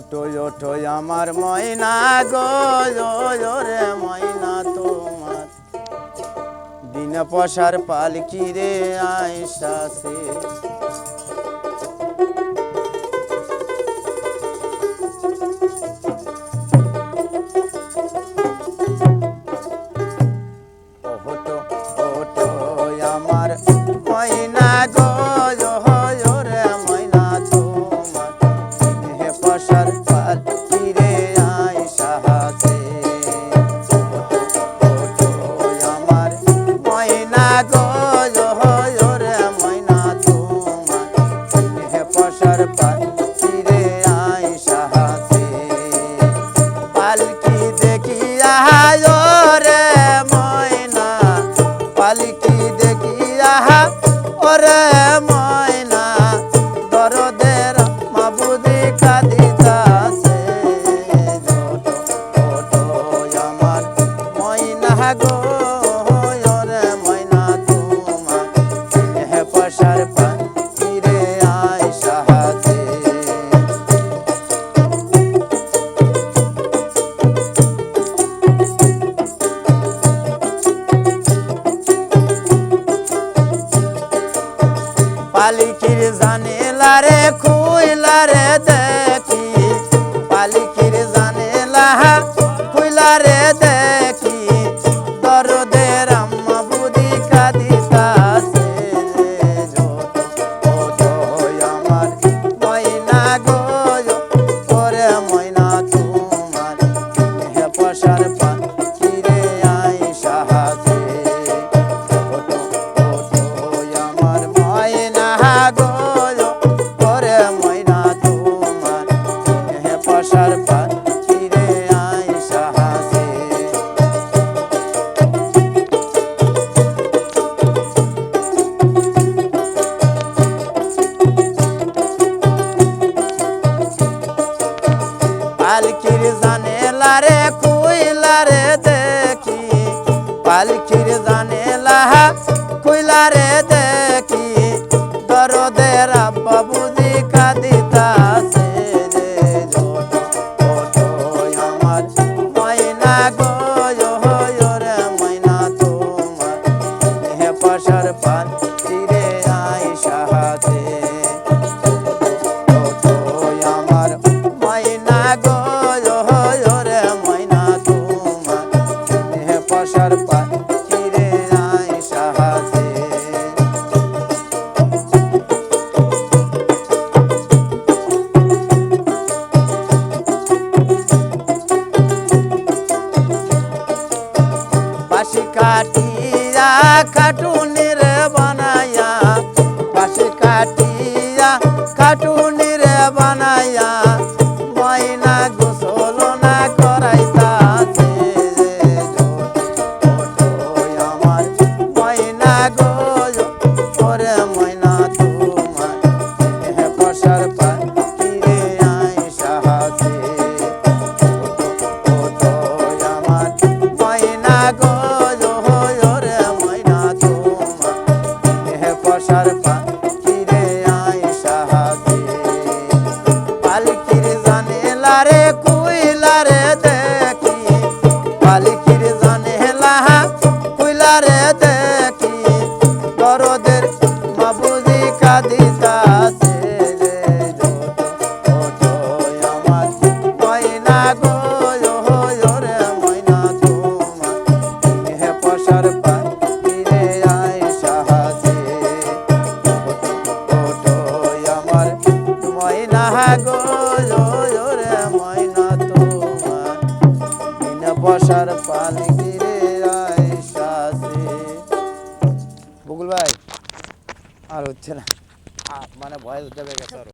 ওটো ওঠো আমার ময়না গো রে ময়না তোমার। দিন পশার পালকি রে আইসাসে Ay, oh. পালিকির জানে লারে খুইলারে দেখি। পালিকির জানে লাহা খুইলারে দেখি। দরদের আম্মা বুড়ি কাঁদিতাছে আমার ময়না গো করে ময়না তোমার। হে পশার আরে কুইলারে দেখি পালকির জানে লাহা কুইলারে দেখি দরদের আব্বা বুঝি কাঁদিতা পাশার পান কাটিয়া খাটুনির বানায়া পাশে কাটিয়া খাটুন কুইলারে দেখি পালিকির জানে লাহা কুইলারে দেখি। দরদের বাবুজি কাঁদিতাস আর হচ্ছে না। মানে ভয়েস দেবে গেছে আরও।